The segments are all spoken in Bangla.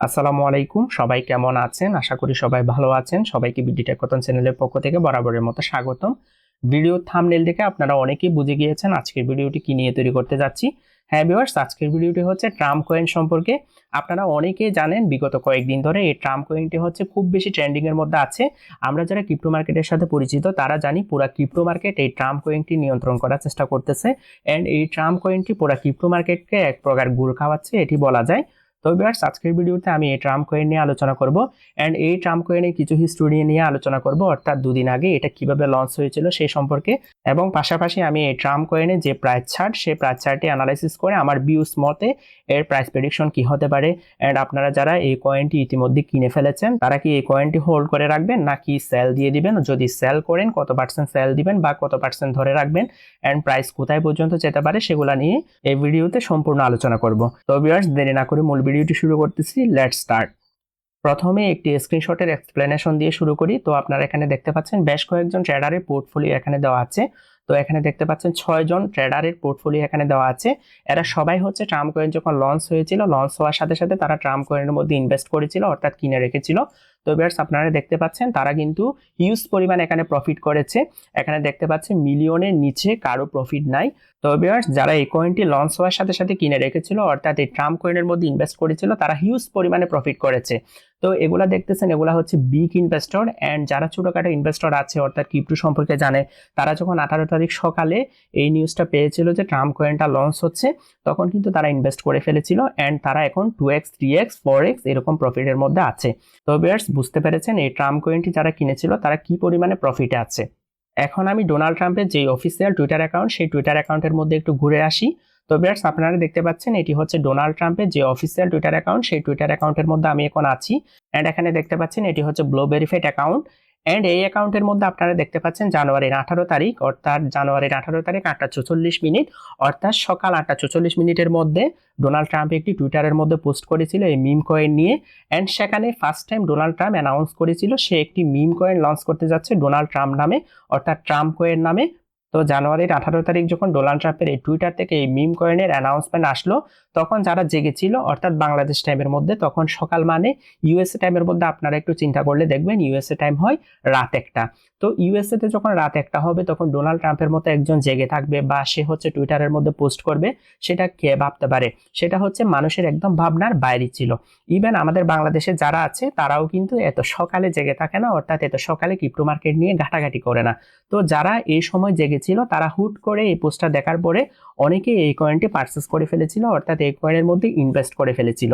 আসসালামু আলাইকুম। সবাই কেমন আছেন? আশা করি সবাই ভালো আছেন। সবাইকে বিডিটেক কতন চ্যানেলের পক্ষ থেকে বরাবরের মতো স্বাগতম। ভিডিও থামনেল দেখে আপনারা অনেকেই বুঝে গিয়েছেন আজকের ভিডিওটি কি নিয়ে তৈরি করতে যাচ্ছি। হ্যাঁ ভিউয়ার্স, আজকের ভিডিওটি হচ্ছে ট্রাম কয়েন সম্পর্কে। আপনারা অনেকেই জানেন, বিগত কয়েকদিন ধরে এই ট্রাম কয়েনটি হচ্ছে খুব বেশি ট্রেন্ডিংয়ের মধ্যে আছে। আমরা যারা ক্রিপ্টো মার্কেটের সাথে পরিচিত, তারা জানি পুরো ক্রিপ্টো মার্কেট এই ট্রাম কয়েনটি নিয়ন্ত্রণ করার চেষ্টা করতেছে। অ্যান্ড এই ট্রাম কয়েনটি পুরো ক্রিপ্টো মার্কেটকে এক প্রকার গুড় খাওয়াচ্ছে, এটি বলা যায়। তো বিয়ার্স আজকের ভিডিওতে আমি এই ট্রাম্প কয়েন নিয়ে আলোচনা করব অ্যান্ড এই ট্রাম্প কয়েনের কিছু হিস্টোরি নিয়ে আলোচনা করব অর্থাৎ দুদিন আগে এটা কীভাবে লঞ্চ হয়েছিল সেই সম্পর্কে। এবং পাশাপাশি আমি এই ট্রাম কয়েনের যে প্রাইস ছাড় সেই প্রাইস ছাড়টি অ্যানালাইসিস করে আমার ভিউস মতে এর প্রাইস প্রেডিকশন কি হতে পারে? অ্যান্ড আপনারা যারা এই কয়েনটি ইতিমধ্যে কিনে ফেলেছেন, তারা কি এই কয়েনটি হোল্ড করে রাখবেন নাকি সেল দিয়ে দিবেন? যদি সেল করেন, কত পার্সেন্ট সেল দিবেন বা কত পার্সেন্ট ধরে রাখবেন? অ্যান্ড প্রাইস কোথায় পর্যন্ত যেতে পারে? সেগুলো নিয়ে এই ভিডিওতে সম্পূর্ণ আলোচনা করব। তো ভিউয়ার্স দেরি না করে মূল ভিডিওটি শুরু করতেছি। লেট স্টার্ট প্রথমে একটি স্ক্রিনশটের এক্সপ্লেনেশন দিয়ে শুরু করি। তো আপনারা এখানে দেখতে পাচ্ছেন, বেশ কয়েকজন ট্রেডারের পোর্টফোলিও এখানে দেওয়া আছে। তো এখানে দেখতে পাচ্ছেন, ছয়জন ট্রেডারের পোর্টফোলিও এখানে দেওয়া আছে। এরা সবাই হচ্ছে ট্রাম্প কয়েন যখন লঞ্চ হয়েছিল লঞ্চ হওয়ার সাথে সাথে তারা ট্রাম্প কয়েনের মধ্যে ইনভেস্ট করেছিল, অর্থাৎ কিনে রেখেছিল। তো বিয়ার্স আপনারা দেখতে পাচ্ছেন, তারা কিন্তু হিউজ পরিমাণ এখানে প্রফিট করেছে। এখানে দেখতে পাচ্ছেন মিলিয়নের নিচে কারও প্রফিট নাই। তো বিয়ার্স যারা এই কয়েনটি লঞ্চ হওয়ার সাথে সাথে কিনে রেখেছিল, অর্থাৎ এই ট্রাম্প কয়েনের মধ্যে ইনভেস্ট করেছিল, তারা হিউজ পরিমাণে প্রফিট করেছে। তো এগুলা দেখতেছেন, এগুলা হচ্ছে বিগ ইনভেস্টর অ্যান্ড যারা ছোটোখাটো ইনভেস্টর আছে, অর্থাৎ ক্রিপ্টো সম্পর্কে জানে, তারা যখন আঠারো তারিখ সকালে এই নিউজটা পেয়েছিল যে ট্রাম্প কয়েনটা লঞ্চ হচ্ছে, তখন কিন্তু তারা ইনভেস্ট করে ফেলেছিল অ্যান্ড তারা এখন two x three x four x এরকম প্রফিটের মধ্যে আছে। তো বিয়ার্স বুঝতে পেরেছেন এই ট্রাম্প কয়েনটি যারা কিনেছিল, তারা কি পরিমাণে প্রফিটে আছে? এখন আমি ডোনাল্ড ট্রাম্পের যে অফিসিয়াল টুইটার অ্যাকাউন্ট সেই টুইটার অ্যাকাউন্টের মধ্যে একটু ঘুরে আসি। তো বিয়ার্স আপনারা দেখতে পাচ্ছেন, এটি হচ্ছে ডোনাল্ড ট্রাম্পের যে অফিসিয়াল টুইটার অ্যাকাউন্ট সেই টুইটার অ্যাকাউন্টের মধ্যে আমি এখন আছি। অ্যান্ড এখানে দেখতে পাচ্ছেন, এটি হচ্ছে ব্লো ভেরিফাইড অ্যাকাউন্ট অ্যান্ড এই অ্যাকাউন্টের মধ্যে আপনারা দেখতে পাচ্ছেন জানুয়ারির আঠারো তারিখ, অর্থাৎ জানুয়ারির আঠারো তারিখ আটটা চৌচল্লিশ মিনিট, অর্থাৎ সকাল আটটা চৌচল্লিশ মিনিটের মধ্যে ডোনাল্ড ট্রাম্প একটি টুইটারের মধ্যে পোস্ট করেছিল এই মিম কয়েন নিয়ে। অ্যান্ড সেখানে first time Donald Trump announce করেছিল, সে একটি মিম কয়েন লঞ্চ করতে যাচ্ছে ডোনাল্ড ট্রাম্প নামে, অর্থাৎ ট্রাম্প কয়েন নামে। তো জানুয়ারির আঠারো তারিখ যখন ডোনাল্ড ট্রাম্পের এই টুইটার থেকে এই মিম কয়েনের অ্যানাউন্সমেন্ট আসলো, তখন যারা জেগেছিল, অর্থাৎ বাংলাদেশ টাইমের মধ্যে, তখন সকাল মানে ইউএসএ টাইমের মধ্যে আপনারা একটু চিন্তা করলে দেখবেন ইউএসএ টাইম হয় রাত একটা। তো ইউএসএ তে যখন রাত একটা হবে, তখন ডোনাল্ড ট্রাম্পের মতো একজন জেগে থাকবে বা সে হচ্ছে টুইটারের মধ্যে পোস্ট করবে, সেটা কে ভাবতে পারে? সেটা হচ্ছে মানুষের একদম ভাবনার বাইরে ছিল। ইভেন আমাদের বাংলাদেশে যারা আছে, তারাও কিন্তু এত সকালে জেগে থাকে না, অর্থাৎ এত সকালে ক্রিপ্টো মার্কেট নিয়ে ঘাটাঘাটি করে না। তো যারা এই সময় জেগেছিল তারা হুট করে এই পোস্টটা দেখার পরে অনেকে এই কয়েনটি পারচেস করে ফেলেছিল, অর্থাৎ এই কয়েনের মধ্যে ইনভেস্ট করে ফেলেছিল।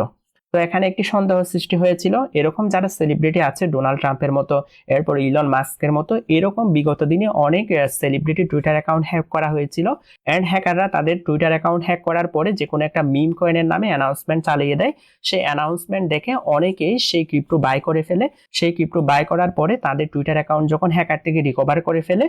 তো এখানে একটি সন্দেহ সৃষ্টি হয়েছিল। এরকম যারা সেলিব্রিটি আছে ডোনাল্ড ট্রাম্পের মতো, এরপর ইলন মাস্কের মতো, এরকম বিগত দিনে অনেক সেলিব্রিটি টুইটার অ্যাকাউন্ট হ্যাক করা হয়েছিল। অ্যান্ড হ্যাকাররা তাদের টুইটার অ্যাকাউন্ট হ্যাক করার পরে যে কোনো একটা মিম কয়েনের নামে অ্যানাউন্সমেন্ট চালিয়ে দেয়। সেই অ্যানাউন্সমেন্ট দেখে অনেকেই সেই ক্রিপ্টো বাই করে ফেলে। সেই ক্রিপ্টো বাই করার পরে তাদের টুইটার অ্যাকাউন্ট যখন হ্যাকার থেকে রিকভার করে ফেলে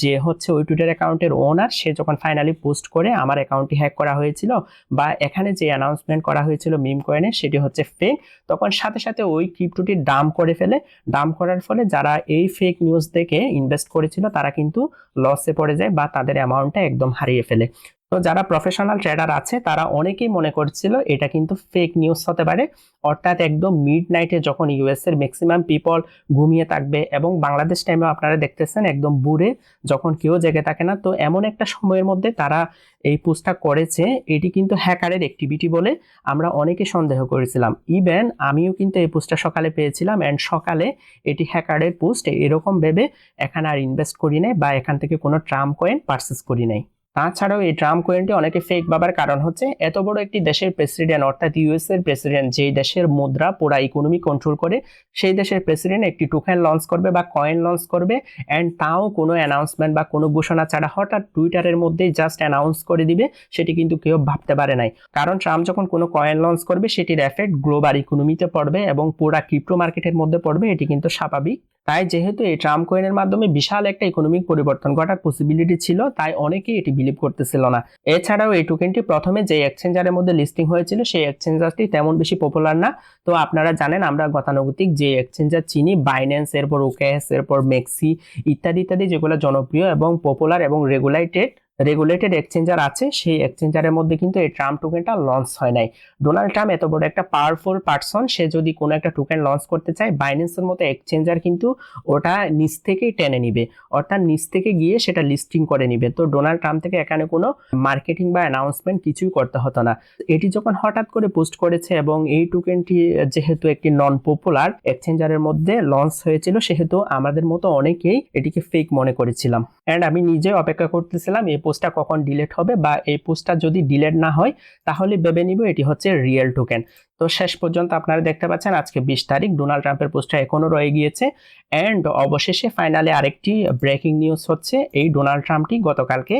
যে হচ্ছে ওই টুইটার অ্যাকাউন্টের ওনার সে যখন ফাইনালি পোস্ট করে, আমার অ্যাকাউন্টটি হ্যাক করা হয়েছিল বা এখানে যে অ্যানাউন্সমেন্ট করা হয়েছিল মিম কয়েনে সেটি হচ্ছে ফেক তখন সাথে সাথে ওই ক্রিপ্টোটির দাম করে ফেলে। দাম করার ফলে যারা এই ফেক নিউজ দেখে ইনভেস্ট করেছিল, তারা কিন্তু লসে পড়ে যায় বা তাদের অ্যামাউন্টটা একদম হারিয়ে ফেলে। তো যারা প্রফেশনাল ট্রেডার আছে, তারা অনেকেই মনে করছিল এটা কিন্তু ফেক নিউজ হতে পারে। অর্থাৎ একদম মিড নাইটে যখন ইউএস এর ম্যাক্সিমাম পিপল ঘুমিয়ে থাকবে এবং বাংলাদেশ টাইমে আপনারা দেখতেছেন একদম বুড়ে যখন কেউ জেগে থাকে না। তো এমন একটা সময়ের মধ্যে তারা এই পোস্টটা করেছে। এটি কিন্তু হ্যাকারের অ্যাক্টিভিটি বলে আমরা অনেকে সন্দেহ করেছিলাম। ইভেন আমিও কিন্তু এই পোস্টটা সকালে পেয়েছিলাম অ্যান্ড সকালে এটি হ্যাকারের পোস্ট এরকম ভেবে এখানে আর ইনভেস্ট করি নাই বা এখান থেকে কোনো ট্রাম্প কয়েন পারচেস করি নাই। তাছাড়াও এই ট্রাম্প কয়েনটি অনেকে ফেক বাবার কারণ হচ্ছে এত বড় একটি দেশের প্রেসিডেন্ট অর্থাৎ ইউএস এর প্রেসিডেন্ট যেই দেশের মুদ্রা পুরা ইকোনমি কন্ট্রোল করে, সেই দেশের প্রেসিডেন্ট একটি টোকেন লঞ্চ করবে বা কয়েন লঞ্চ করবে অ্যান্ড তাও কোনো অ্যানাউন্সমেন্ট বা কোনো ঘোষণা ছাড়া হঠাৎ টুইটারের মধ্যেই জাস্ট অ্যানাউন্স করে দিবে, সেটি কিন্তু কেউ ভাবতে পারে নাই। কারণ ট্রাম্প যখন কোনো কয়েন লঞ্চ করবে, সেটির এফেক্ট গ্লোবাল ইকোনমিতে পড়বে এবং পুরা ক্রিপ্টো মার্কেটের মধ্যে পড়বে, এটি কিন্তু স্বাভাবিক। তাই যেহেতু এই ট্রাম কয়েনের মাধ্যমে বিশাল একটা ইকোনমিক পরিবর্তন ঘটার পসিবিলিটি ছিল, তাই অনেকেই এটি বিলিভ করতেছিল না। এছাড়াও এই টোকেনটি প্রথমে যে এক্সচেঞ্জারের মধ্যে লিস্টিং হয়েছিল, সেই এক্সচেঞ্জারটি তেমন বেশি পপুলার না। তো আপনারা জানেন, আমরা গতানুগতিক যে এক্সচেঞ্জার চিনি বাইন্যান্স এরপর ওকেএস এরপর মেক্সি ইত্যাদি ইত্যাদি যেগুলো জনপ্রিয় এবং পপুলার এবং রেগুলেটেড রেগুলেটেড এক্সচেঞ্জার আছে, সেই এক্সচেঞ্জারের মধ্যে কিন্তু এই ট্রাম্প টোকেনটা লঞ্চ হয় নাই। ডোনাল্ড ট্রাম্প এত বড় একটা পাওয়ারফুল পার্সন সে যদি কোনো একটা টোকেন লঞ্চ করতে চায় বাইন্যান্সের মতো এক্সচেঞ্জার কিন্তু ওটা নিচ থেকেই টেনে নিবে। অর্থাৎ নিচ থেকে গিয়ে সেটা লিস্টিং করে নিবে। তো ডোনাল্ড ট্রাম্প থেকে এখানে কোনো মার্কেটিং বা অ্যানাউন্সমেন্ট কিছুই করতে হতো না। এটি যখন হঠাৎ করে পোস্ট করেছে এবং এই টোকেনটি যেহেতু একটি নন পপুলার এক্সচেঞ্জারের মধ্যে লঞ্চ হয়েছিল, সেহেতু আমাদের মতো অনেকেই এটিকে ফেক মনে করেছিলাম। অ্যান্ড আমি নিজে অপেক্ষা করতেছিলাম এই পোস্টটা কখন ডিলেট হবে বা এই পোস্টটা যদি ডিলেট না হয়, তাহলে ভেবে নিব এটি হচ্ছে রিয়েল টোকেন তো শেষ পর্যন্ত আপনারা দেখতে পাচ্ছেন আজকে বিশ তারিখ, ডোনাল্ড ট্রাম্পের পোস্টটা এখনও রয়ে গিয়েছে। অ্যান্ড অবশেষে ফাইনালে আরেকটি ব্রেকিং নিউজ হচ্ছে, এই ডোনাল্ড ট্রাম্পটি গতকালকে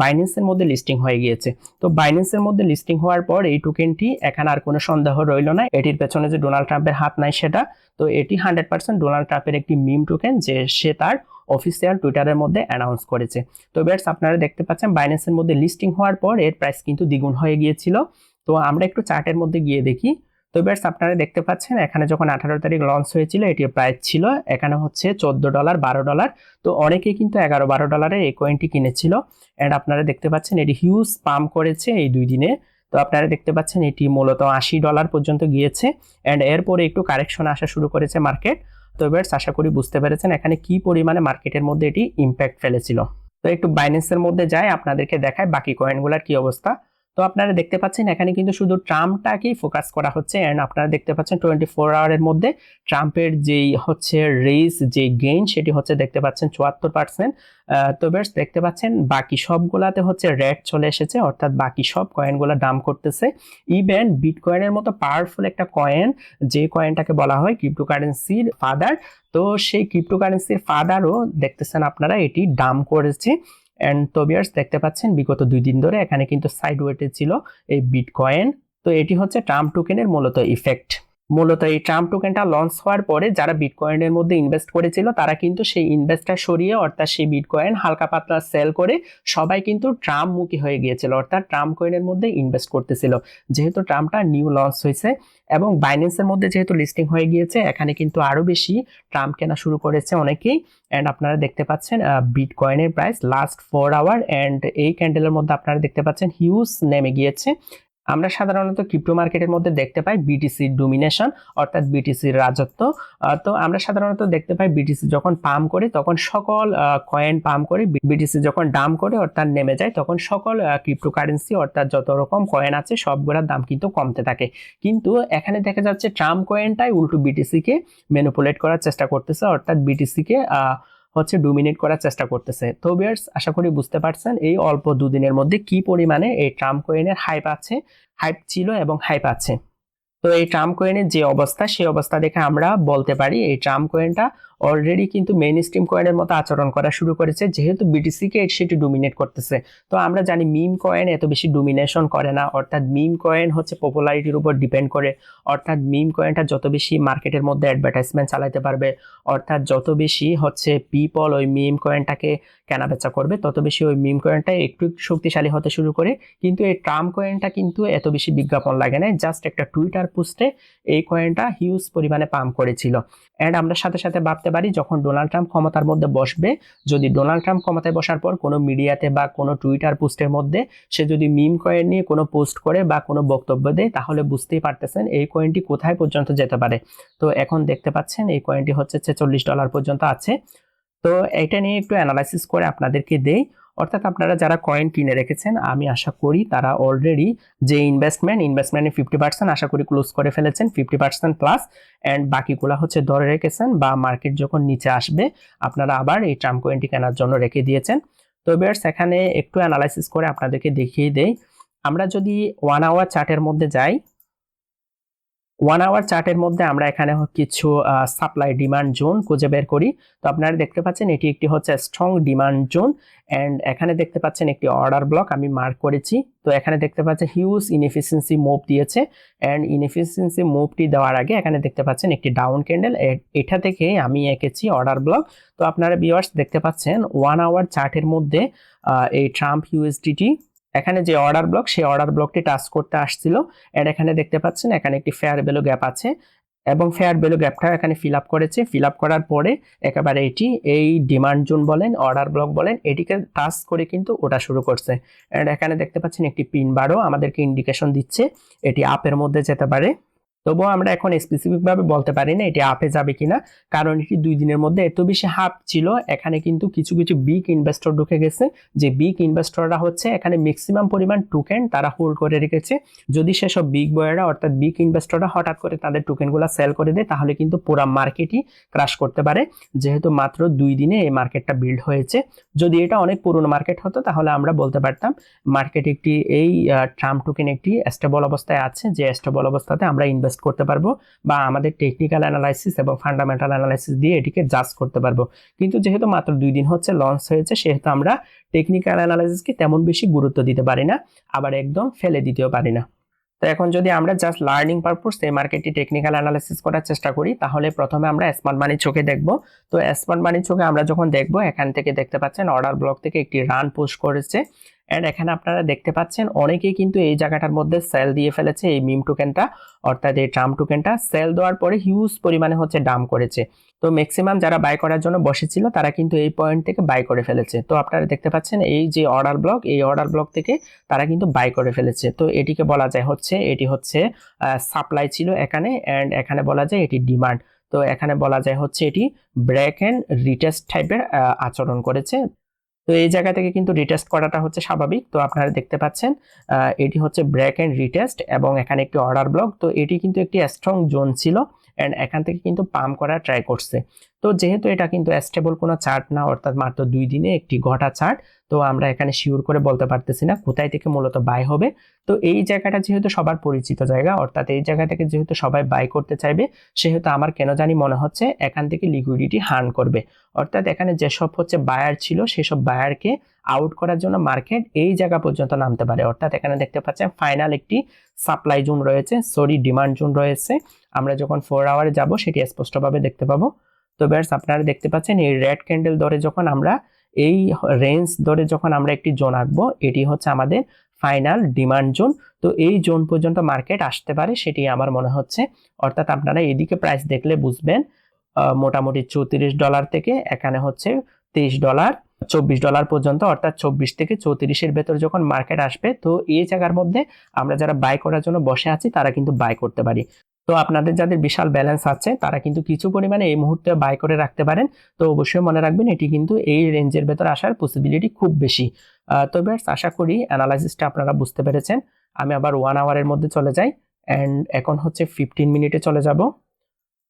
বাইন্যান্সের মধ্যে লিস্টিং হয়ে গিয়েছে। তো বাইন্যান্সের মধ্যে লিস্টিং হওয়ার পর এই টোকেনটি এখানে আর কোনো সন্দেহ রইল না, এটির পেছনে যে ডোনাল্ড ট্রাম্পের হাত নাই সেটা। তো এটি হান্ড্রেড পার্সেন্ট ডোনাল্ড ট্রাম্পের একটি মিম টোকেন যে সে তার অফিসিয়াল টুইটারের মধ্যে অ্যানাউন্স করেছে। তো বেটস আপনারা দেখতে পাচ্ছেন বাইন্যান্সের মধ্যে লিস্টিং হওয়ার পর এর প্রাইস কিন্তু দ্বিগুণ হয়ে গিয়েছিল। তো আমরা একটু চার্টের মধ্যে গিয়ে দেখি। তো বেটস আপনারা দেখতে পাচ্ছেন, এখানে যখন আঠারো তারিখ লঞ্চ হয়েছিল, এটির প্রাইস ছিল, এখানে হচ্ছে চোদ্দ ডলার বারো ডলার তো অনেকেই কিন্তু এগারো বারো ডলারে এই কয়েনটি কিনেছিল। অ্যান্ড আপনারা দেখতে পাচ্ছেন, এটি হিউজ পাম্প করেছে এই দুই দিনে। তো আপনারা দেখতে পাচ্ছেন, এটি মূলত আশি ডলার পর্যন্ত গিয়েছে। অ্যান্ড এরপরে একটু কারেকশন আসা শুরু করেছে মার্কেট তো এবার আশা করি বুঝতে পেরেছেন এখানে কি পরিমাণে মার্কেটের মধ্যে এটি ইম্প্যাক্ট ফেলেছিল। তো একটু বাইন্যান্সের মধ্যে যায় আপনাদেরকে দেখায় বাকি কয়েনগুলোর কি অবস্থা। তো আপনারা দেখতে পাচ্ছেন এখানে কিন্তু শুধু ট্রাম্পটাকেই ফোকাস করা হচ্ছে। অ্যান্ড আপনারা দেখতে পাচ্ছেন টোয়েন্টি ফোর আওয়ারের মধ্যে ট্রাম্পের যেই হচ্ছে রেস যে গেইন সেটি হচ্ছে দেখতে পাচ্ছেন চুয়াত্তর পার্সেন্ট তো বেশ, দেখতে পাচ্ছেন বাকি সবগুলাতে হচ্ছে রেড চলে এসেছে, অর্থাৎ বাকি সব কয়েনগুলো দাম করতেছে। ইভেন বিটকয়েনের মতো পাওয়ারফুল একটা কয়েন যে কয়েনটাকে বলা হয় ক্রিপ্টোকারেন্সির ফাদার তো সেই ক্রিপ্টোকারেন্সির ফাদারও দেখতেছেন আপনারা এটি দাম করেছে। অ্যান্ড তোবিয়ার্স দেখতে পাচ্ছেন, বিগত দুই দিন ধরে এখানে কিন্তু সাইড ওয়েটে ছিল এই বিটকয়েন তো এটি হচ্ছে ট্রাম্প টোকেনের মূলত ইফেক্ট মূলত এই ট্রাম্প টোকেনটা লঞ্চ হওয়ার পরে যারা বিটকয়েনের মধ্যে ইনভেস্ট করেছিল, তারা কিন্তু সেই ইনভেস্টটা সরিয়ে অর্থাৎ সেই বিটকয়েন হালকা পাতলা সেল করে সবাই কিন্তু ট্রাম্প মুখী হয়ে গিয়েছিল, অর্থাৎ ট্রাম্প কয়েনের মধ্যে ইনভেস্ট করতেছিল। যেহেতু ট্রাম্পটা নিউ লঞ্চ হয়েছে এবং বাইন্যান্সের মধ্যে যেহেতু লিস্টিং হয়ে গিয়েছে, এখানে কিন্তু আরও বেশি ট্রাম্প কেনা শুরু করেছে অনেকেই। অ্যান্ড আপনারা দেখতে পাচ্ছেন বিটকয়েনের price last four hour and এই ক্যান্ডেলের মধ্যে আপনারা দেখতে পাচ্ছেন হিউজ নেমে গিয়েছে। আমরা সাধারণত ক্রিপ্টো মার্কেটের মধ্যে দেখতে পাই বিটিসির ডোমিনেশন অর্থাৎ বিটিসির রাজত্ব। তো আমরা সাধারণত দেখতে পাই বিটিসি যখন পাম করে, তখন সকল কয়েন পাম করে বিটিসি যখন ডাম করে, অর্থাৎ নেমে যায়, তখন সকল ক্রিপ্টো কারেন্সি অর্থাৎ যত রকম কয়েন আছে, সবগুলোর দাম কিন্তু কমতে থাকে। কিন্তু এখানে দেখা যাচ্ছে ট্রাম কয়েনটাই উল্টো বিটিসিকে ম্যানুপুলেট করার চেষ্টা করতেছে, অর্থাৎ বিটিসিকে হচ্ছে ডোমিনেট করার চেষ্টা করতেছে। তো বিয়ার্স আশা করি বুঝতে পারছেন এই অল্প দুদিনের মধ্যে কি পরিমাণে এই ট্রাম্প কয়েনের হাইপ আছে হাইপ ছিল এবং হাইপ আছে। তো এই ট্রাম্প কোয়েনের যে অবস্থা, সেই অবস্থা দেখে আমরা বলতে পারি এই ট্রাম্প কয়েনটা অলরেডি কিন্তু মেইন স্ট্রিম কয়েনের মতো আচরণ করা শুরু করেছে, যেহেতু বিটিসিকে সেটি ডোমিনেট করতেছে। তো আমরা জানি মিম কয়েন এত বেশি ডোমিনেশন করে না, অর্থাৎ মিম কয়েন হচ্ছে পপুলারিটির উপর ডিপেন্ড করে। অর্থাৎ মিম কয়েনটা যত বেশি মার্কেটের মধ্যে অ্যাডভার্টাইজমেন্ট চালাতে পারবে, অর্থাৎ যত বেশি হচ্ছে পিপল ওই মিম কয়েনটাকে কেনাবেচা করবে, তত বেশি ওই মিম কয়েনটা একটু শক্তিশালী হতে শুরু করে। কিন্তু এই ট্রাম্প কয়েনটা কিন্তু এত বেশি বিজ্ঞাপন লাগে না জাস্ট একটা টুইটার পোস্টে এই কয়েনটা হিউজ পরিমাণে পাম্প করেছিল। অ্যান্ড আমরা সাথে সাথে ভাবতে পারি যখন ডোনাল্ড ট্রাম্প ক্ষমতার মধ্যে বসবে। যদি ডোনাল্ড ট্রাম্প ক্ষমতায় বসার পর কোনো মিডিয়াতে বা কোনো টুইটার পোস্টের মধ্যে সে যদি মিম কয়েন নিয়ে কোনো পোস্ট করে বা কোনো বক্তব্য দেয়, তাহলে বুঝতেই পারতেছেন এই কয়েনটি কোথায় পর্যন্ত যেতে পারে। তো এখন দেখতে পাচ্ছেন এই কয়েনটি হচ্ছে ছেচল্লিশ ডলার পর্যন্ত আছে। তো এটা নিয়ে একটু অ্যানালাইসিস করে আপনাদেরকে দেই। অর্থাৎ আপনারা যারা কয়েন কিনে রেখেছেন, আমি আশা করি তারা অলরেডি যে ইনভেস্টমেন্ট ইনভেস্টমেন্টে ফিফটি পার্সেন্ট আশা করি ক্লোজ করে ফেলেছেন ফিফটি পার্সেন্ট প্লাস অ্যান্ড বাকিগুলো হচ্ছে ধরে রেখেছেন বা মার্কেট যখন নিচে আসবে, আপনারা আবার এই ট্রাম কয়েনটি কেনার জন্য রেখে দিয়েছেন। তো বেয়ার্স এখানে একটু অ্যানালাইসিস করে আপনাদেরকে দেখিয়ে দেই। আমরা যদি ওয়ান আওয়ার চার্টের মধ্যে যাই ওয়ান আওয়ার চার্টের মধ্যে আমরা এখানে কিছু সাপ্লাই ডিমান্ড জোন খুঁজে বের করি। তো আপনারা দেখতে পাচ্ছেন এটি একটি হচ্ছে স্ট্রং ডিমান্ড জোন অ্যান্ড এখানে দেখতে পাচ্ছেন একটি অর্ডার ব্লক আমি মার্ক করেছি। তো এখানে দেখতে পাচ্ছেন হিউজ ইনএফিসিয়েন্সি মুভ দিয়েছে অ্যান্ড ইনএফিসিয়েন্সি মুভটি দেওয়ার আগে এখানে দেখতে পাচ্ছেন একটি ডাউন ক্যান্ডেল এটা থেকে আমি এঁকেছি অর্ডার ব্লক তো আপনারা বিওয়ার্স দেখতে পাচ্ছেন ওয়ান আওয়ার চার্টের মধ্যে এই ট্রাম্প ইউএসডিটি এখানে যে অর্ডার ব্লক সেই অর্ডার ব্লকটি টাচ করতে আসছিল। এর এখানে দেখতে পাচ্ছেন, এখানে একটি ফেয়ার ভ্যালু গ্যাপ আছে। এবং ফেয়ার ভ্যালু গ্যাপটা এখানে ফিল আপ করেছে। ফিল আপ করার পরে একেবারে এটি, এই ডিমান্ড জোন বলেন অর্ডার ব্লক বলেন, এটিকে টাচ করে কিন্তু ওটা শুরু করছে। এখানে দেখতে পাচ্ছেন একটি পিন বারও আমাদেরকে ইন্ডিকেশন দিচ্ছে। এটি আপের মধ্যে যেতে পারে। তবুও আমরা এখন স্পেসিফিকভাবে বলতে পারি না এটি আপে যাবে কিনা, কারণ এটি দুই দিনের মধ্যে এত বেশি হাফ ছিল, এখানে কিন্তু কিছু কিছু বিগ ইনভেস্টর ঢুকে গেছে। যে বিগ ইনভেস্টররা হচ্ছে এখানে ম্যাক্সিমাম পরিমাণ টোকেন তারা হোল্ড করে রেখেছে। যদি সেসব বিগ বয়াররা অর্থাৎ বিগ ইনভেস্টররা হঠাৎ করে তাদের টোকেনগুলো সেল করে দেয়, তাহলে কিন্তু পুরো মার্কেটই ক্রাশ করতে পারে। যেহেতু মাত্র দুই দিনে এই মার্কেটটা বিল্ড হয়েছে। যদি এটা অনেক পুরনো মার্কেট হতো, তাহলে আমরা বলতে পারতাম মার্কেট একটি এই ট্রাম্প টোকেন একটি স্টেবল অবস্থায় আছে। যে স্টেবল অবস্থাতে আমরা ইনভেস্ট করতে পারব বা আমাদের টেকনিক্যাল অ্যানালাইসিস এবং ফান্ডামেন্টাল অ্যানালাইসিস দিয়ে এটিকে জাজ করতে পারব। কিন্তু যেহেতু মাত্র দুই দিন হচ্ছে লঞ্চ হয়েছে, সেহেতু আমরা টেকনিক্যাল অ্যানালাইসিসকে তেমন বেশি গুরুত্ব দিতে পারি না, আবার একদম ফেলে দিতেও পারি না। তো এখন যদি আমরা জাস্ট লার্নিং পারপোজ এই মার্কেটটি টেকনিক্যাল অ্যানালাইসিস করার চেষ্টা করি, তাহলে প্রথমে আমরা স্মার্ট মানি চোখে দেখব। তো স্মার্ট মানি চোখে আমরা যখন দেখব, এখান থেকে দেখতে পাচ্ছেন অর্ডার ব্লক থেকে একটি রান পুশ করেছে। অ্যান্ড এখানে আপনারা দেখতে পাচ্ছেন অনেকেই কিন্তু এই জায়গাটার মধ্যে সেল দিয়ে ফেলেছে এই মিম টোকেনটা অর্থাৎ এই ট্রাম টোকেনটা সেল দেওয়ার পরে হিউজ পরিমাণে হচ্ছে ডাম করেছে। তো ম্যাক্সিমাম যারা বাই করার জন্য বসেছিল, তারা কিন্তু এই পয়েন্ট থেকে বাই করে ফেলেছে। তো আপনারা দেখতে পাচ্ছেন এই যে অর্ডার ব্লক এই অর্ডার ব্লক থেকে তারা কিন্তু বাই করে ফেলেছে। তো এটিকে বলা যায় হচ্ছে, এটি হচ্ছে সাপ্লাই ছিল এখানে অ্যান্ড এখানে বলা যায় এটি ডিমান্ড তো এখানে বলা যায় হচ্ছে এটি ব্রেক অ্যান্ড রিটেস্ট টাইপের আচরণ করেছে। তো এই জায়গা থেকে কিন্তু রিটেস্ট করাটা হচ্ছে স্বাভাবিক। তো আপনারা দেখতে পাচ্ছেন এটি হচ্ছে ব্র্যাক অ্যান্ড রিটেস্ট এবং এখানে একটি অর্ডার ব্লক তো এটি কিন্তু একটি স্ট্রং জোন ছিল অ্যান্ড এখান থেকে কিন্তু পাম্প করা ট্রাই করছে। তো যেহেতু এটা কিন্তু স্টেবল কোনো চার্ট না, অর্থাৎ মাত্র দুই দিনে একটি ঘটা চার্ট তো আমরা এখানে শিওর করে বলতে পারতেছি না কোথায় থেকে মূলত বাই হবে। তো এই জায়গাটা যেহেতু সবার পরিচিত জায়গা, অর্থাৎ এই জায়গা থেকে যেহেতু সবাই বাই করতে চাইবে, সেহেতু আমার কেন জানি মনে হচ্ছে এখান থেকে লিকুইডিটি হার্ন করবে। অর্থাৎ এখানে যেসব হচ্ছে বায়ার ছিল, সেসব বায়ারকে আউট করার জন্য মার্কেট এই জায়গা পর্যন্ত নামতে পারে। অর্থাৎ এখানে দেখতে পাচ্ছেন ফাইনাল একটি সাপ্লাই জোন রয়েছে সরি ডিমান্ড জোন রয়েছে। আমরা যখন ফোর আওয়ারে যাব, সেটি স্পষ্টভাবে দেখতে পাবো। তো ব্যাস, আপনারা দেখতে পাচ্ছেন এই রেড ক্যান্ডেল ধরে যখন আমরা, এই রেঞ্জ ধরে যখন আমরা একটি জোন আঁকবো, এটি হচ্ছে আমাদের ফাইনাল ডিমান্ড জোন। তো এই জোন পর্যন্ত মার্কেট আসতে পারে, সেটি আমার মনে হচ্ছে। অর্থাৎ আপনারা এদিকে প্রাইস দেখলে বুঝবেন মোটামুটি চৌত্রিশ ডলার থেকে এখানে হচ্ছে তেইশ ডলার, চব্বিশ ডলার পর্যন্ত, অর্থাৎ চব্বিশ থেকে চৌত্রিশের ভেতর যখন মার্কেট আসবে, তো এই জায়গার মধ্যে আমরা যারা বাই করার জন্য বসে আছি, তারা কিন্তু বাই করতে পারি। তো আপনাদের যাদের বিশাল ব্যালেন্স আছে, তারা কিন্তু কিছু পরিমাণে এই মুহূর্তে বাই করে রাখতে পারেন। তো অবশ্যই মনে রাখবেন, এটি কিন্তু এই রেঞ্জের ভেতর আসার পসিবিলিটি খুব বেশি। তো ব্যাস, আশা করি অ্যানালাইসিসটা আপনারা বুঝতে পেরেছেন। আমি আবার ওয়ান আওয়ারের মধ্যে চলে যাই। অ্যান্ড এখন হচ্ছে ফিফটিন মিনিটে চলে যাব।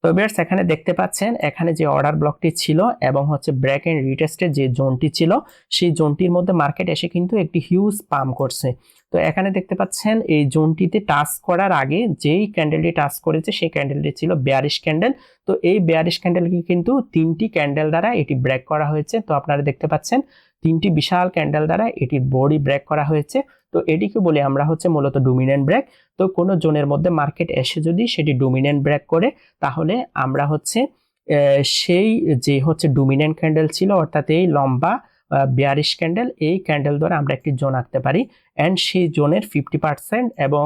তো বেয়ার্স এখানে দেখতে পাচ্ছেন, এখানে যে অর্ডার ব্লকটি ছিল এবং হচ্ছে ব্রেক অ্যান্ড রিটেস্টের যে জোনটি ছিল, সেই জোনটির মধ্যে মার্কেট এসে কিন্তু একটি হিউজ পাম্প করছে। তো এখানে দেখতে পাচ্ছেন, এই জোনটিতে টাচ করার আগে যেই ক্যান্ডেলটি টাচ করেছে, সেই ক্যান্ডেলটি ছিল বেয়ারিশ ক্যান্ডেল তো এই বেয়ারিশ ক্যান্ডেলকে কিন্তু তিনটি ক্যান্ডেল দ্বারা এটি ব্রেক করা হয়েছে। তো আপনারা দেখতে পাচ্ছেন তিনটি বিশাল ক্যান্ডেল দ্বারা এটির বডি ব্রেক করা হয়েছে। তো এটিকে বলি আমরা হচ্ছে মূলত ডোমিনেন্ট ব্রেক। তো কোনো জোনের মধ্যে মার্কেট এসে যদি সেটি ডোমিনেন্ট ব্রেক করে, তাহলে আমরা হচ্ছে সেই যে হচ্ছে ডোমিনেন্ট ক্যান্ডেল ছিল, অর্থাৎ এই লম্বা বিয়ারিশ ক্যান্ডেল, এই ক্যান্ডেল দ্বারা আমরা একটি জোন আঁকতে পারি। অ্যান্ড সেই জোনের ফিফটি পার্সেন্ট এবং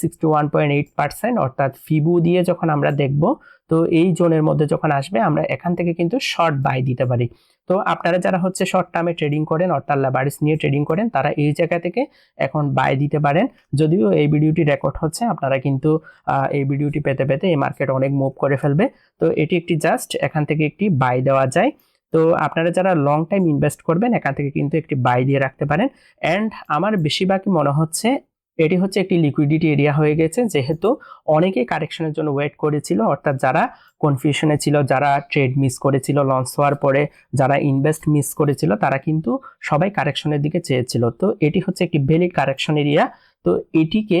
sixty one point eight percent অর্থাৎ ফিবু দিয়ে যখন আমরা দেখব, তো এই জোনের মধ্যে যখন আসবে, আমরা এখান থেকে কিন্তু শর্ট বাই দিতে পারি। তো আপনারা যারা হচ্ছে শর্ট টার্মে ট্রেডিং করেন, অর্থাৎ ল্যাবারিস নিয়ে ট্রেডিং করেন, তারা এই জায়গা থেকে এখন বাই দিতে পারেন। যদিও এই ভিডিওটি রেকর্ড হচ্ছে, আপনারা কিন্তু এই ভিডিওটি পেতে পেতে এই মার্কেট অনেক মুভ করে ফেলবে। তো এটি একটি জাস্ট এখান থেকে একটি বাই দেওয়া যায়। তো আপনারা যারা লং টাইম ইনভেস্ট করবেন, এখান থেকে কিন্তু একটি বাই দিয়ে রাখতে পারেন। অ্যান্ড আমার বেশিরভাগই মনে হচ্ছে এটি হচ্ছে একটি লিকুইডিটি এরিয়া হয়ে গেছে, যেহেতু অনেকেই কারেকশনের জন্য ওয়েট করেছিল, অর্থাৎ যারা কনফিউশনে ছিল, যারা ট্রেড মিস করেছিল লঞ্চ হওয়ার পরে যারা ইনভেস্ট মিস করেছিল, তারা কিন্তু সবাই কারেকশনের দিকে চেয়েছিল। তো এটি হচ্ছে একটি ভ্যালিড কারেকশন এরিয়া তো এটিকে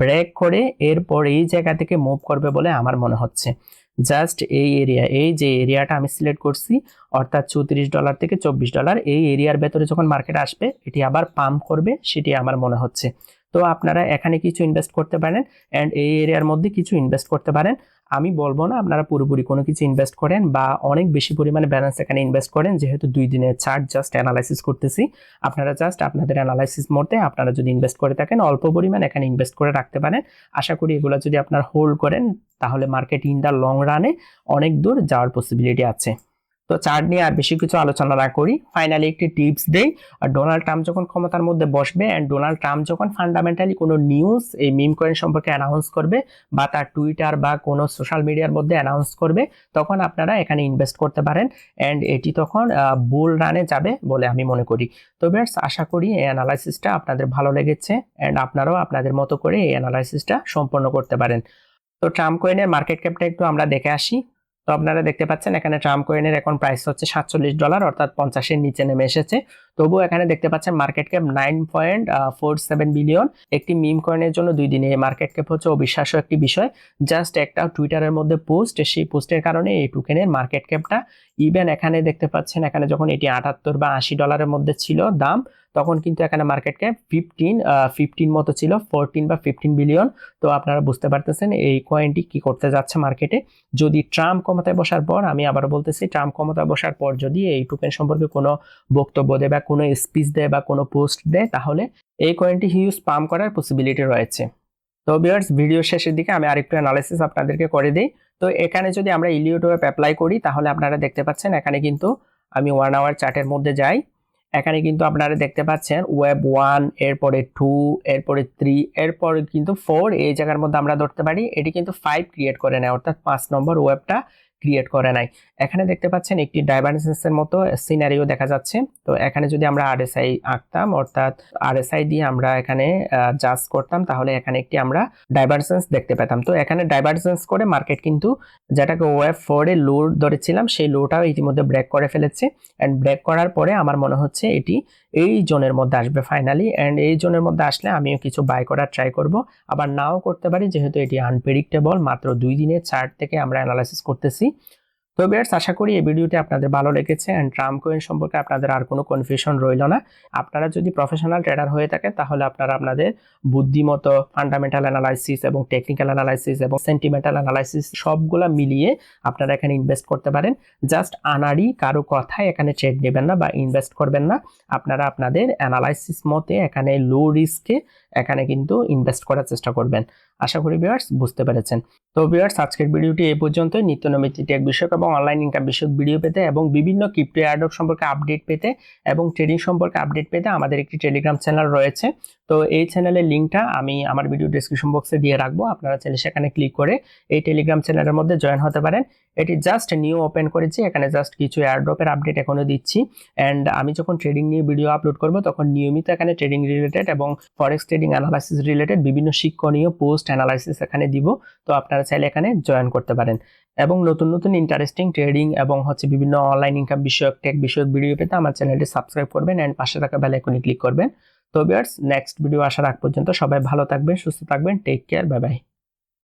ব্রেক করে এরপর এই জায়গা থেকে মুভ করবে বলে আমার মনে হচ্ছে। জাস্ট এই এরিয়া এই যে এরিয়াটা আমি সিলেক্ট করছি, অর্থাৎ চৌত্রিশ ডলার থেকে চব্বিশ ডলার এই এরিয়ার ভেতরে যখন মার্কেট আসবে, এটি আবার পাম্প করবে, সেটি আমার মনে হচ্ছে। তো আপনারা এখানে কিছু ইনভেস্ট করতে পারেন অ্যান্ড এই এরিয়ার মধ্যে কিছু ইনভেস্ট করতে পারেন। আমি বলব না আপনারা পুরোপুরি কোনো কিছু ইনভেস্ট করেন বা অনেক বেশি পরিমাণে ব্যালেন্স এখানে ইনভেস্ট করেন, যেহেতু দুই দিনের চার্ট জাস্ট অ্যানালাইসিস করতেছি। আপনারা জাস্ট আপনাদের অ্যানালাইসিস মধ্যে আপনারা যদি ইনভেস্ট করে থাকেন, অল্প পরিমাণ এখানে ইনভেস্ট করে রাখতে পারেন। আশা করি এগুলো যদি আপনার হোল্ড করেন, তাহলে মার্কেট ইন দ্য লং রানে অনেক দূর যাওয়ার পসিবিলিটি আছে। তো চার্ট নিয়ে আর বেশি কিছু আলোচনা না করি। ফাইনালি একটি টিপস দেই। আর ডোনাল্ড ট্রাম্প যখন ক্ষমতার মধ্যে বসবে অ্যান্ড ডোনাল্ড ট্রাম্প যখন ফান্ডামেন্টালি কোনো নিউজ এই মিম কয়েন সম্পর্কে অ্যানাউন্স করবে বা তার টুইটার বা কোনো সোশ্যাল মিডিয়ার মধ্যে অ্যানাউন্স করবে, তখন আপনারা এখানে ইনভেস্ট করতে পারেন অ্যান্ড এটি তখন বুল রানে যাবে বলে আমি মনে করি। তো বেশ আশা করি এই অ্যানালাইসিসটা আপনাদের ভালো লেগেছে অ্যান্ড আপনারাও আপনাদের মতো করে এই অ্যানালাইসিসটা সম্পন্ন করতে পারেন। তো ট্রাম্প কয়েনের মার্কেট ক্যাপটা একটু আমরা দেখে আসি। তো আপনারা দেখতে পাচ্ছেন এখানে ট্রাম কয়েনের এখন প্রাইস হচ্ছে সাতচল্লিশ ডলার অর্থাৎ পঞ্চাশের নিচে নেমে এসেছে। তবুও এখানে দেখতে পাচ্ছেন market cap nine point four seven billion একটি মিম কয়েনের জন্য দুই দিনে মার্কেট ক্যাপ হচ্ছে অবিশ্বাস্য একটি বিষয়। জাস্ট একটা টুইটারের মধ্যে পোস্ট সেই পোস্টের কারণে এই টুকেনের মার্কেট ক্যাপটা ইভেন এখানে দেখতে পাচ্ছেন, এখানে যখন এটি আটাত্তর বা আশি ডলারের মধ্যে ছিল দাম তখন কিন্তু এখানে মার্কেট ক্যাপ ফিফটিন ফিফটিন মতো ছিল ফোরটিন বা ফিফটিন বিলিয়ন তো আপনারা বুঝতে পারতেছেন এই কয়েনটি কি করতে যাচ্ছে মার্কেটে যদি ট্রাম্প ক্ষমতায় বসার পর, আমি আবার বলতেছি ট্রাম্প ক্ষমতায় বসার পর যদি এই টোকেন সম্পর্কে কোনো বক্তব্য দেয় বা কোনো স্পিচ দেয় বা কোনো পোস্ট দেয়, তাহলে এই কয়েনটি হিউজ পাম্প করার পসিবিলিটি রয়েছে। তো বিয়ার্স ভিডিও শেষের দিকে আমি আরেকটু অ্যানালাইসিস আপনাদেরকে করে দিই। তো এখানে যদি আমরা ইলিওট ওয়েব অ্যাপ্লাই করি, তাহলে আপনারা দেখতে পাচ্ছেন এখানে কিন্তু আমি ওয়ান আওয়ার চার্টের মধ্যে যাই। এখানে কিন্তু আপনারা দেখতে পাচ্ছেন ওয়েব ওয়ান এরপরে টু এরপরে থ্রি এরপরে কিন্তু ফোর এই জায়গার মধ্যে আমরা ধরতে পারি। এটি কিন্তু ফাইভ ক্রিয়েট করে নেয়, অর্থাৎ পাঁচ নম্বর ওয়েবটা ক্রিয়েট করে নাই। এখানে দেখতে পাচ্ছেন একটি ডাইভার্সেন্সের মতো সিনারিও দেখা যাচ্ছে। তো এখানে যদি আমরা আরএসআই আঁকতাম, অর্থাৎ আরএসআই দিয়ে আমরা এখানে জাজ করতাম, তাহলে এখানে একটি আমরা ডাইভার্সেন্স দেখতে পেতাম। তো এখানে ডাইভার্সেন্স করে মার্কেট কিন্তু যেটাকে ওয়েব ফোরে লো ধরেছিলাম, সেই লোটাও ইতিমধ্যে ব্রেক করে ফেলেছে। অ্যান্ড ব্রেক করার পরে আমার মনে হচ্ছে এটি এই জোনের মধ্যে আসবে ফাইনালি অ্যান্ড এই জোনের মধ্যে আসলে আমিও কিছু বাই করার ট্রাই করব। আবার নাও করতে পারি, যেহেতু এটি আনপ্রেডিক্টেবল মাত্র দুই দিনের চার্ট থেকে আমরা অ্যানালাইসিস করতেছি। তো বিয়ার্স, আশা করি এই ভিডিওটি আপনাদের ভালো লেগেছে অ্যান্ড ট্রাম্প কোয়েন সম্পর্কে আপনাদের আর কোনো কনফিউশন রইল না। আপনারা যদি প্রফেশনাল ট্রেডার হয়ে থাকে তাহলে আপনারা আপনাদের বুদ্ধিমতো ফান্ডামেন্টাল অ্যানালাইসিস এবং টেকনিক্যাল অ্যানালাইসিস এবং সেন্টিমেন্টাল অ্যানালাইসিস সবগুলা মিলিয়ে আপনারা এখানে ইনভেস্ট করতে পারেন। জাস্ট আনারই কারও কথায় এখানে ট্রেড নেবেন না বা ইনভেস্ট করবেন না। আপনারা আপনাদের অ্যানালাইসিস মতে এখানে লো রিস্কে এখানে কিন্তু ইনভেস্ট করার চেষ্টা করবেন। আশা করি বিয়ার্স বুঝতে পেরেছেন। তো বিয়ার্স আজকের ভিডিওটি এই পর্যন্ত। নিত্য নৈমিত টেক বিষয়ক এবং অনলাইন ইনকাম বিষয়ক ভিডিও পেতে এবং বিভিন্ন ক্রিপ্টো এয়ারডক সম্পর্কে আপডেট পেতে এবং ট্রেডিং সম্পর্কে আপডেট পেতে আমাদের একটি টেলিগ্রাম চ্যানেল রয়েছে। তো এই চ্যানেলের লিঙ্কটা আমি আমার ভিডিও ডিসক্রিপশন বক্সে দিয়ে রাখব। আপনারা চাইলে সেখানে ক্লিক করে এই টেলিগ্রাম চ্যানেলের মধ্যে জয়েন হতে পারেন। এটি জাস্ট নিউ ওপেন করেছি, এখানে জাস্ট কিছু এয়ারড্রপের আপডেট এখনও দিচ্ছি। অ্যান্ড আমি যখন ট্রেডিং নিয়ে ভিডিও আপলোড করব, তখন নিয়মিত এখানে ট্রেডিং রিলেটেড এবং ফরেক্স ট্রেডিং অ্যানালাইসিস রিলেটেড বিভিন্ন শিক্ষণীয় পোস্ট অ্যানালাইসিস এখানে দিব। তো আপনারা চাইলে এখানে জয়েন করতে পারেন। এবং নতুন নতুন ইন্টারেস্টিং ট্রেডিং এবং হচ্ছে বিভিন্ন অনলাইন ইনকাম বিষয়ক টেক বিষয়ক ভিডিও পেতে আমার চ্যানেলটি সাবস্ক্রাইব করবেন অ্যান্ড পাশে থাকা বেল আইকনে ক্লিক করবেন। তো বিয়ার্স নেক্সট ভিডিও আসার আগ পর্যন্ত সবাই ভালো থাকবেন, সুস্থ থাকবেন টেক কেয়ার বাই বাই